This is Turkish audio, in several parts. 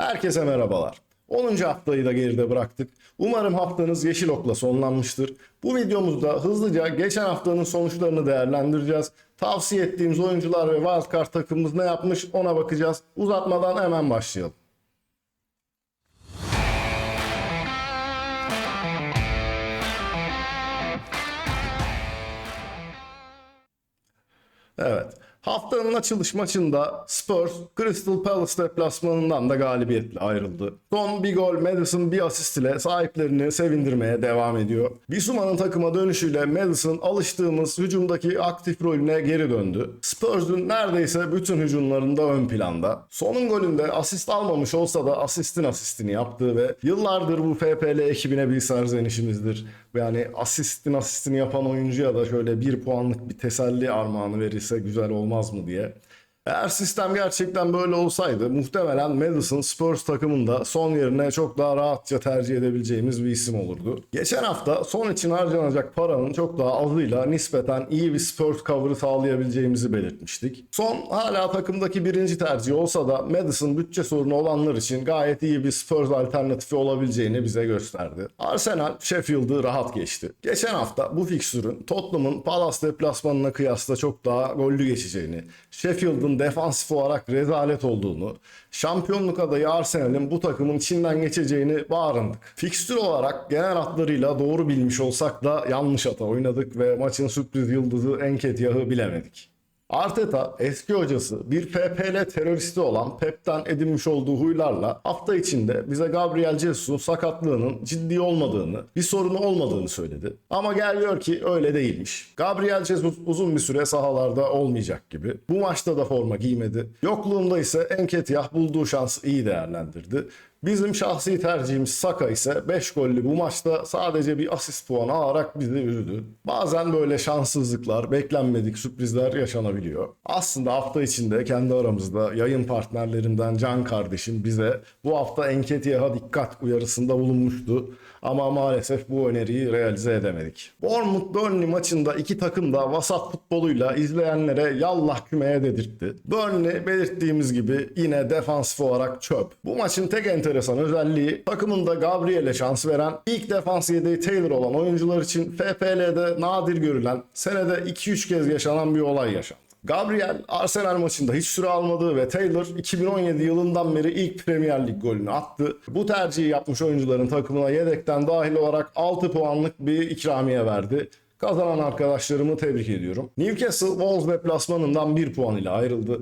Herkese merhabalar. 10. haftayı da geride bıraktık. Umarım haftanız yeşil okla sonlanmıştır. Bu videomuzda hızlıca geçen haftanın sonuçlarını değerlendireceğiz. Tavsiye ettiğimiz oyuncular ve wildcard takımımız ne yapmış ona bakacağız. Uzatmadan hemen başlayalım. Evet. Haftanın açılış maçında Spurs Crystal Palace deplasmanından da galibiyetle ayrıldı. Son bir gol Madison bir asist ile sahiplerini sevindirmeye devam ediyor. Bissouma'nın takıma dönüşüyle Madison alıştığımız hücumdaki aktif rolüne geri döndü. Spurs'un neredeyse bütün hücumlarında ön planda. Sonun golünde asist almamış olsa da asistin asistini yaptığı ve yıllardır bu FPL ekibine bir serzenişimizdir. Yani asistin asistini yapan oyuncuya da şöyle bir puanlık bir teselli armağanı verirse güzel olmaz mı diye. Eğer sistem gerçekten böyle olsaydı muhtemelen Madison Spurs takımında son yerine çok daha rahatça tercih edebileceğimiz bir isim olurdu. Geçen hafta son için harcanacak paranın çok daha azıyla nispeten iyi bir Spurs cover'ı sağlayabileceğimizi belirtmiştik. Son hala takımdaki birinci tercih olsa da Madison bütçe sorunu olanlar için gayet iyi bir Spurs alternatifi olabileceğini bize gösterdi. Arsenal Sheffield'ı rahat geçti. Geçen hafta bu fikstürün Tottenham'ın Palace deplasmanına kıyasla çok daha gollü geçeceğini, Sheffield'ın defansif olarak rezalet olduğunu, şampiyonluk adayı Arsenal'in bu takımın içinden geçeceğini bağırındık. Fikstür olarak genel hatlarıyla doğru bilmiş olsak da yanlış hata oynadık ve maçın sürpriz yıldızı Enketyah'ı bilemedik. Arteta eski hocası bir FPL teröristi olan Pep'ten edinmiş olduğu huylarla hafta içinde bize Gabriel Jesus'un sakatlığının ciddi olmadığını, bir sorunu olmadığını söyledi. Ama geliyor ki öyle değilmiş. Gabriel Jesus uzun bir süre sahalarda olmayacak gibi. Bu maçta da forma giymedi. Yokluğunda ise Enketyah bulduğu şansı iyi değerlendirdi. Bizim şahsi tercihimiz Saka ise 5 gollü bu maçta sadece bir asist puanı alarak bizi üzdü. Bazen böyle şanssızlıklar, beklenmedik sürprizler yaşanabiliyor. Aslında hafta içinde kendi aramızda yayın partnerlerinden Can kardeşim bize bu hafta Enketiah'a dikkat uyarısında bulunmuştu. Ama maalesef bu öneriyi realize edemedik. Bournemouth Burnley maçında iki takım da vasat futboluyla izleyenlere yallah kümeye dedirtti. Burnley belirttiğimiz gibi yine defansif olarak çöp. Bu maçın tek enteresan özelliği takımında Gabriel'e şans veren ilk defans yedeği Taylor olan oyuncular için FPL'de nadir görülen senede 2-3 kez yaşanan bir olay yaşandı. Gabriel Arsenal maçında hiç süre almadı ve Taylor 2017 yılından beri ilk Premier Lig golünü attı. Bu tercihi yapmış oyuncuların takımına yedekten dahil olarak 6 puanlık bir ikramiye verdi. Kazanan arkadaşlarımı tebrik ediyorum. Newcastle Wolves deplasmanından 1 puan ile ayrıldı.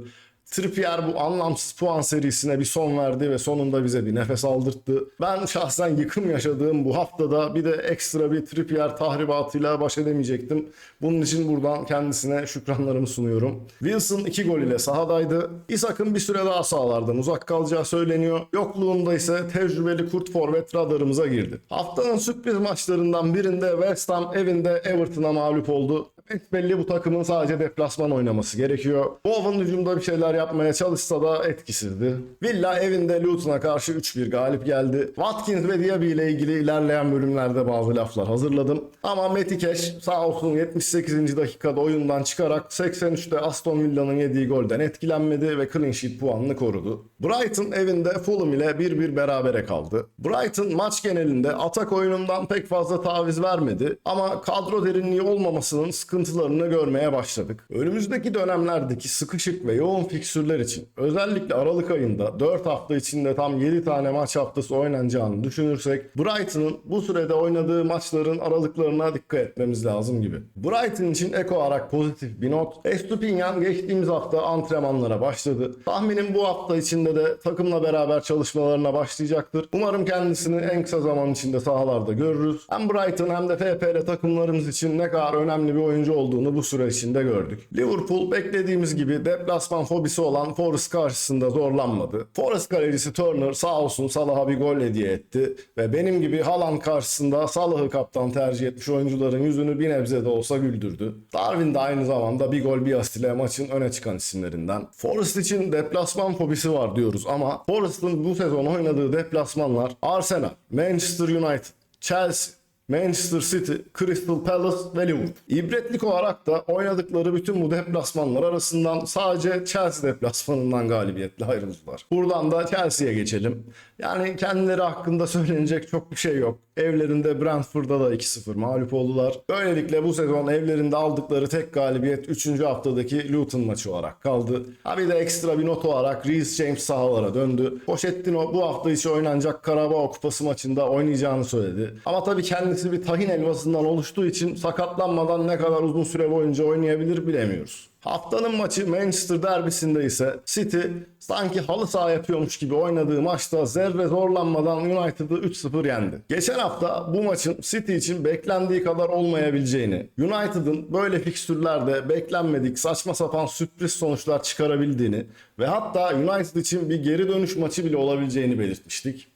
Trippier bu anlamsız puan serisine bir son verdi ve sonunda bize bir nefes aldırttı. Ben şahsen yıkım yaşadığım bu haftada bir de ekstra bir Trippier tahribatıyla baş edemeyecektim. Bunun için buradan kendisine şükranlarımı sunuyorum. Wilson 2 gol ile sahadaydı. Isak'ın bir süre daha sahalardan uzak kalacağı söyleniyor. Yokluğunda ise tecrübeli kurt forvet radarımıza girdi. Haftanın sürpriz maçlarından birinde West Ham evinde Everton'a mağlup oldu. Belli bu takımın sadece deplasman oynaması gerekiyor. Bowen hücumda bir şeyler yapmaya çalışsa da etkisizdi. Villa evinde Luton'a karşı 3-1 galip geldi. Watkins ve Diaby ile ilgili ilerleyen bölümlerde bazı laflar hazırladım. Ama Metikeş sağ olsun 78. dakikada oyundan çıkarak 83'te Aston Villa'nın yediği golden etkilenmedi ve clean sheet puanını korudu. Brighton evinde Fulham ile 1-1 berabere kaldı. Brighton maç genelinde atak oyunundan pek fazla taviz vermedi ama kadro derinliği olmamasının sıkıntılarını görmeye başladık. Önümüzdeki dönemlerdeki sıkışık ve yoğun fiksürler için özellikle Aralık ayında 4 hafta içinde tam 7 tane maç haftası oynanacağını düşünürsek Brighton'ın bu sürede oynadığı maçların aralıklarına dikkat etmemiz lazım gibi. Brighton için ek olarak pozitif bir not. Estupinyan geçtiğimiz hafta antrenmanlara başladı. Tahminim bu hafta içinde de takımla beraber çalışmalarına başlayacaktır. Umarım kendisini en kısa zaman içinde sahalarda görürüz. Hem Brighton hem de FPL takımlarımız için ne kadar önemli bir oyuncu olduğunu bu süre içinde gördük. Liverpool beklediğimiz gibi deplasman fobisi olan Forest karşısında zorlanmadı. Forest kalecisi Turner sağ olsun Salah'a bir gol hediye etti ve benim gibi Haaland karşısında Salah'ı kaptan tercih etmiş oyuncuların yüzünü bir nebze de olsa güldürdü. Darwin de aynı zamanda bir gol bir asist ile maçın öne çıkan isimlerinden. Forest için deplasman fobisi var diyoruz ama Forest'ın bu sezon oynadığı deplasmanlar Arsenal, Manchester United, Chelsea, Manchester City, Crystal Palace ve Liverpool. İbretlik olarak da oynadıkları bütün bu deplasmanlar arasından sadece Chelsea deplasmanından galibiyetle ayrıldılar. Buradan da Chelsea'ye geçelim. Yani kendileri hakkında söylenecek çok bir şey yok. Evlerinde Brentford'da da 2-0 mağlup oldular. Böylelikle bu sezon evlerinde aldıkları tek galibiyet 3. haftadaki Luton maçı olarak kaldı. Ha bir de ekstra bir not olarak Reece James sahalara döndü. Pochettino bu hafta içi oynanacak Karabağ Kupası maçında oynayacağını söyledi. Ama tabii kendisi bir tahin helvasından oluştuğu için sakatlanmadan ne kadar uzun süre boyunca oynayabilir bilemiyoruz. Haftanın maçı Manchester derbisinde ise City sanki halı saha yapıyormuş gibi oynadığı maçta zerre zorlanmadan United'ı 3-0 yendi. Geçen hafta bu maçın City için beklendiği kadar olmayabileceğini, United'ın böyle fikstürlerde beklenmedik saçma sapan sürpriz sonuçlar çıkarabildiğini ve hatta United için bir geri dönüş maçı bile olabileceğini belirtmiştik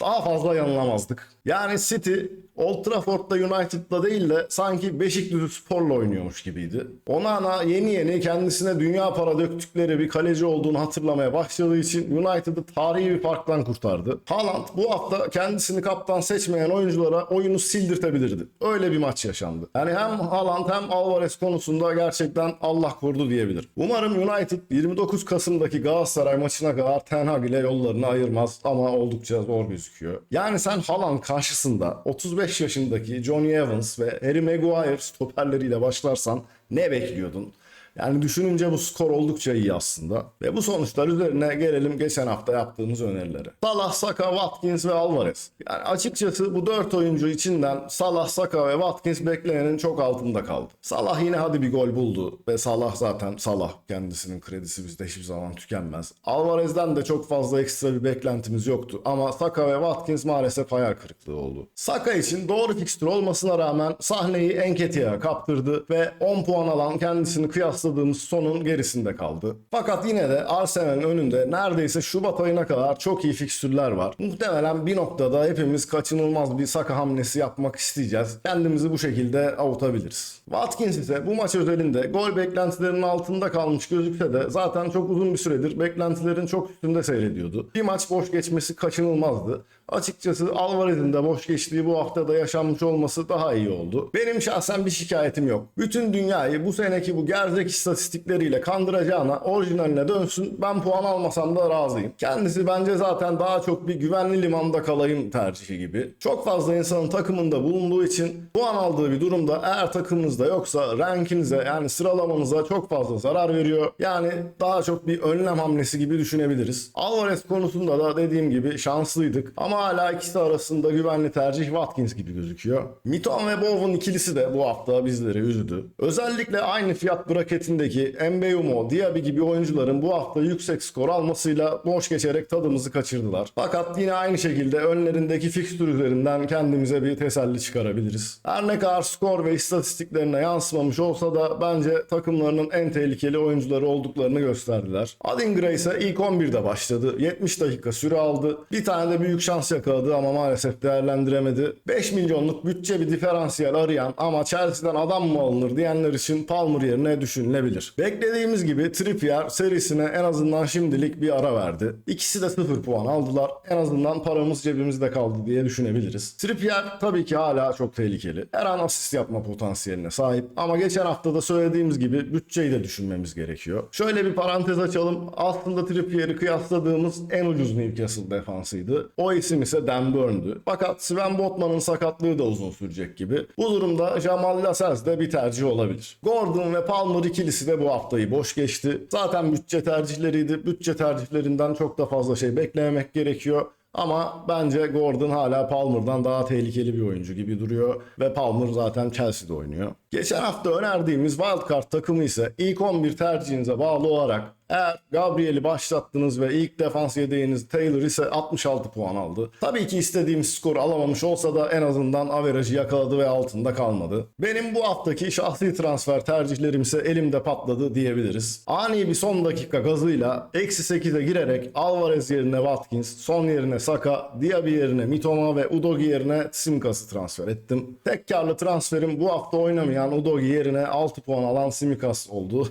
daha fazla yanılamazdık. Yani City Old Trafford'da United'la değil de sanki Beşikdüzü Spor'la oynuyormuş gibiydi. Onana yeni yeni kendisine dünya para döktükleri bir kaleci olduğunu hatırlamaya başladığı için United'ı tarihi bir farktan kurtardı. Haaland bu hafta kendisini kaptan seçmeyen oyunculara oyunu sildirtebilirdi. Öyle bir maç yaşandı. Yani hem Haaland hem Alvarez konusunda gerçekten Allah korudu diyebilirim. Umarım United 29 Kasım'daki Galatasaray maçına kadar Ten Hag ile yollarını ayırmaz ama oldukça zor gözüküyor. Yani sen Haaland karşısında 35 yaşındaki Johnny Evans ve Harry Maguire stoperleriyle başlarsan ne bekliyordun? Yani düşününce bu skor oldukça iyi aslında. Ve bu sonuçlar üzerine gelelim geçen hafta yaptığımız önerilere. Salah, Saka, Watkins ve Alvarez. Yani açıkçası bu 4 oyuncu içinden Salah, Saka ve Watkins beklenenin çok altında kaldı. Salah yine hadi bir gol buldu ve Salah zaten Salah. Kendisinin kredisi bizde hiçbir zaman tükenmez. Alvarez'den de çok fazla ekstra bir beklentimiz yoktu ama Saka ve Watkins maalesef hayal kırıklığı oldu. Saka için doğru fikstür olmasına rağmen sahneyi Enketia'ya kaptırdı ve 10 puan alan kendisini kıyasladığımız sonun gerisinde kaldı. Fakat yine de Arsenal'in önünde neredeyse Şubat ayına kadar çok iyi fikstürler var. Muhtemelen bir noktada hepimiz kaçınılmaz bir Saka hamlesi yapmak isteyeceğiz. Kendimizi bu şekilde avutabiliriz. Watkins ise bu maç özelinde gol beklentilerinin altında kalmış gözükse de zaten çok uzun bir süredir beklentilerin çok üstünde seyrediyordu. Bir maç boş geçmesi kaçınılmazdı. Açıkçası Alvarez'in de boş geçtiği bu haftada yaşanmış olması daha iyi oldu. Benim şahsen bir şikayetim yok. Bütün dünyayı bu seneki bu gerzek istatistikleriyle kandıracağına orijinaline dönsün. Ben puan almasam da razıyım. Kendisi bence zaten daha çok bir güvenli limanda kalayım tercihi gibi. Çok fazla insanın takımında bulunduğu için puan aldığı bir durumda eğer takımınızda yoksa rankinize yani sıralamanıza çok fazla zarar veriyor. Yani daha çok bir önlem hamlesi gibi düşünebiliriz. Alvarez konusunda da dediğim gibi şanslıydık ama hala ikisi arasında güvenli tercih Watkins gibi gözüküyor. Miton ve Bowen ikilisi de bu hafta bizleri üzdü. Özellikle aynı fiyat braketindeki Mbeumo, Diaby gibi oyuncuların bu hafta yüksek skor almasıyla boş geçerek tadımızı kaçırdılar. Fakat yine aynı şekilde önlerindeki fikstür üzerinden kendimize bir teselli çıkarabiliriz. Her ne kadar skor ve istatistiklerine yansımamış olsa da bence takımlarının en tehlikeli oyuncuları olduklarını gösterdiler. Adingra ise ilk 11'de başladı. 70 dakika süre aldı. Bir tane de büyük şans yakaladı ama maalesef değerlendiremedi. 5 milyonluk bütçe bir diferansiyel arayan ama Chelsea'den adam mı alınır diyenler için Palmer yerine düşünülebilir. Beklediğimiz gibi Trippier serisine en azından şimdilik bir ara verdi. İkisi de 0 puan aldılar. En azından paramız cebimizde kaldı diye düşünebiliriz. Trippier tabii ki hala çok tehlikeli. Her an asist yapma potansiyeline sahip ama geçen hafta da söylediğimiz gibi bütçeyi de düşünmemiz gerekiyor. Şöyle bir parantez açalım. Aslında Trippier'i kıyasladığımız en ucuz Newcastle defansıydı. O isim ise Dan Burn'dü. Fakat Sven Botman'ın sakatlığı da uzun sürecek gibi. Bu durumda Jamal Lascelles de bir tercih olabilir. Gordon ve Palmer ikilisi de bu haftayı boş geçti. Zaten bütçe tercihleriydi. Bütçe tercihlerinden çok da fazla şey beklememek gerekiyor. Ama bence Gordon hala Palmer'dan daha tehlikeli bir oyuncu gibi duruyor ve Palmer zaten Chelsea'de oynuyor. Geçen hafta önerdiğimiz wildcard takımı ise ilk 11 tercihinize bağlı olarak eğer Gabriel'i başlattınız ve ilk defans yedeğiniz Taylor ise 66 puan aldı. Tabii ki istediğimiz skoru alamamış olsa da en azından averajı yakaladı ve altında kalmadı. Benim bu haftaki şahsi transfer tercihlerim ise elimde patladı diyebiliriz. Ani bir son dakika gazıyla eksi 8'e girerek Alvarez yerine Watkins, son yerine Saka, Diaby yerine Mitoma ve Udogi yerine Simkas'ı transfer ettim. Tek karlı transferim bu hafta oynamayan Udogi yerine 6 puan alan Simkas oldu.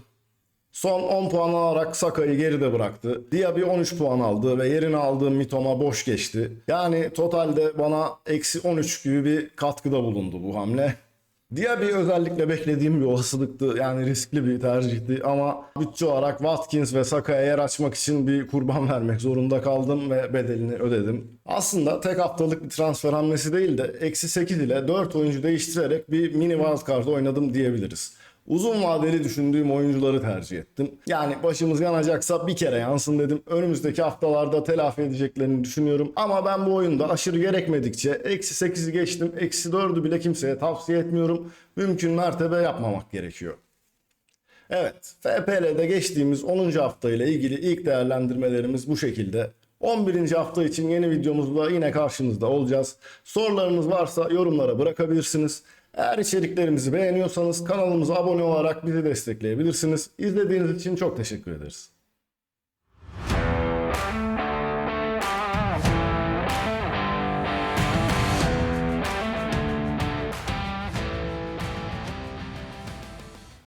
Son 10 puan alarak Saka'yı geride bıraktı. Diaby 13 puan aldı ve yerine aldığım Mitoma boş geçti. Yani totalde bana eksi 13 gibi bir katkıda bulundu bu hamle. Diaby özellikle beklediğim bir olasılıktı. Yani riskli bir tercihti ama bütçe olarak Watkins ve Saka'ya yer açmak için bir kurban vermek zorunda kaldım ve bedelini ödedim. Aslında tek haftalık bir transfer hamlesi değil de eksi 8 ile 4 oyuncu değiştirerek bir mini wildcard oynadım diyebiliriz. Uzun vadeli düşündüğüm oyuncuları tercih ettim. Yani başımız yanacaksa bir kere yansın dedim. Önümüzdeki haftalarda telafi edeceklerini düşünüyorum. Ama ben bu oyunda aşırı gerekmedikçe eksi 8'i geçtim. Eksi 4'ü bile kimseye tavsiye etmiyorum. Mümkün mertebe yapmamak gerekiyor. Evet, FPL'de geçtiğimiz 10. hafta ile ilgili ilk değerlendirmelerimiz bu şekilde. 11. hafta için yeni videomuzda yine karşınızda olacağız. Sorularınız varsa yorumlara bırakabilirsiniz. Eğer içeriklerimizi beğeniyorsanız kanalımıza abone olarak bizi destekleyebilirsiniz. İzlediğiniz için çok teşekkür ederiz.